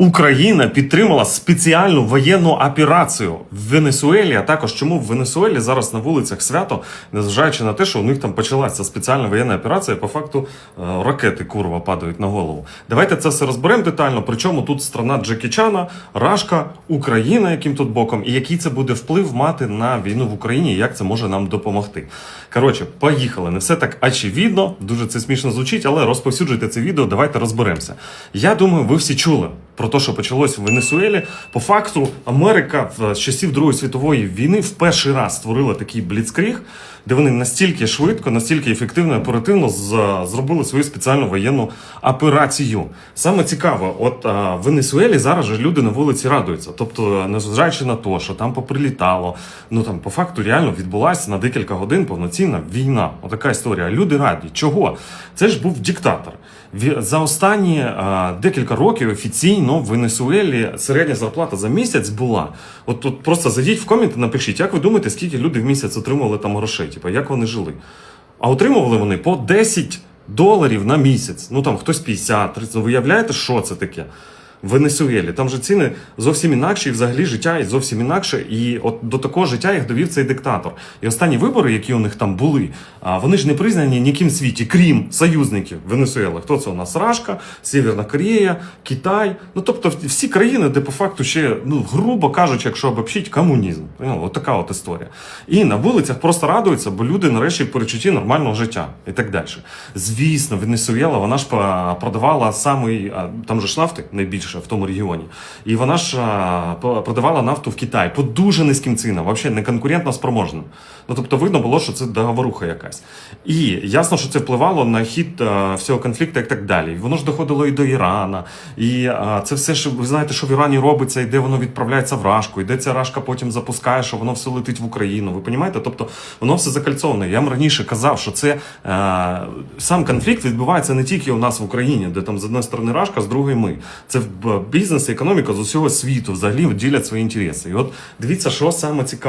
Україна підтримала спеціальну воєнну операцію в Венесуелі. А також чому в Венесуелі зараз на вулицях свято, незважаючи на те, що у них там почалася спеціальна воєнна операція, по факту е, ракети курва падають на голову. Давайте це все розберемо детально. Причому тут страна Джекі Чана, Рашка, Україна, яким тут боком, і який це буде вплив мати на війну в Україні, як це може нам допомогти. Коротше, поїхали. Не все так очевидно, дуже це смішно звучить, але розповсюджуйте це відео. Давайте розберемося. Я думаю, ви всі чули про те, що почалось в Венесуелі. По факту, Америка в- з часів Другої світової війни в перший раз створила такий бліцкріг, де вони настільки швидко, настільки ефективно оперативно з- зробили свою спеціальну воєнну операцію. Саме цікаво, от а, в Венесуелі зараз же люди на вулиці радуються. Тобто, незважаючи на те, що там поприлітало, ну там по факту реально відбулася на декілька годин повноцінна війна. Отака історія. Люди раді. Чого? Це ж був диктатор. За останні декілька років офіційно в Венесуелі середня зарплата за місяць була. От тут просто зайдіть в коменти, напишіть, як ви думаєте, скільки люди в місяць отримували там грошей? Типу, як вони жили? А отримували вони по 10 доларів на місяць. Ну там хтось 50, 30. Ну, виявляєте, що це таке? Венесуелі. Там же ціни зовсім інакші, і взагалі життя зовсім інакше. І от до такого життя їх довів цей диктатор. І останні вибори, які у них там були, вони ж не признані ніким в світі, крім союзників Венесуели. Хто це у нас? Рашка, Сєвєрна Корея, Китай. Ну тобто всі країни, де по факту ще, ну грубо кажучи, якщо обобщить, комунізм. От така от історія. І на вулицях просто радуються, бо люди нарешті в перечутті нормального життя і так далі. Звісно, Венесуела, вона ж продавала самий, там же ж нафти найбільше в тому регіоні. І вона ж продавала нафту в Китай по дуже низьким цінам, взагалі не конкурентно спроможним. Ну тобто видно було, що це договоруха якась. І ясно, що це впливало на хід всього конфлікту і так далі. Воно ж доходило і до Ірана. І це все ж ви знаєте, що в Ірані робиться, і де воно відправляється в Рашку, і де ця Рашка потім запускає, що воно все летить в Україну. Ви розумієте? Тобто воно все закальцоване. Я вам раніше казав, що це сам конфлікт відбувається не тільки у нас в Україні, де там з одної сторони Рашка, з другої ми. Це бізнес і економіка з усього світу взагалі ділять свої інтереси. І от дивіться, що саме цікаве.